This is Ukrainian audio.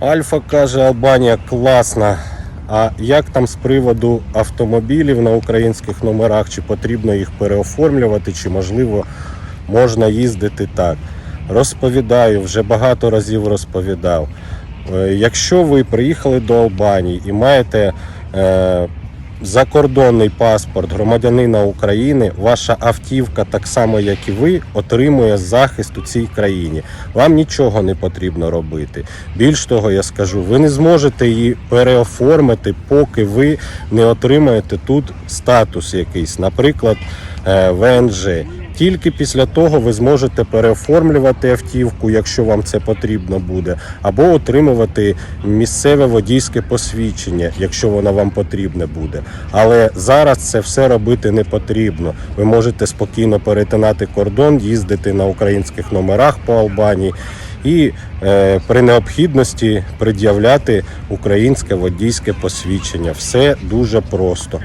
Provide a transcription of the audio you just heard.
Альфа каже, Албанія класна. А як там з приводу автомобілів на українських номерах? Чи потрібно їх переоформлювати, чи можливо можна їздити так? Розповідаю, вже багато разів розповідав. Е, Якщо ви приїхали до Албанії і маєте е, закордонний паспорт громадянина України, ваша автівка, так само як і ви, отримує захист у цій країні. Вам нічого не потрібно робити. Більш того, я скажу, ви не зможете її переоформити, поки ви не отримаєте тут статус якийсь, наприклад, е, ВНЖ. Тільки після того ви зможете переоформлювати автівку, якщо вам це потрібно буде, або отримувати місцеве водійське посвідчення, якщо воно вам потрібне буде. Але зараз це все робити не потрібно. Ви можете спокійно перетинати кордон, їздити на українських номерах по Албанії і е, при необхідності пред'являти українське водійське посвідчення. Все дуже просто.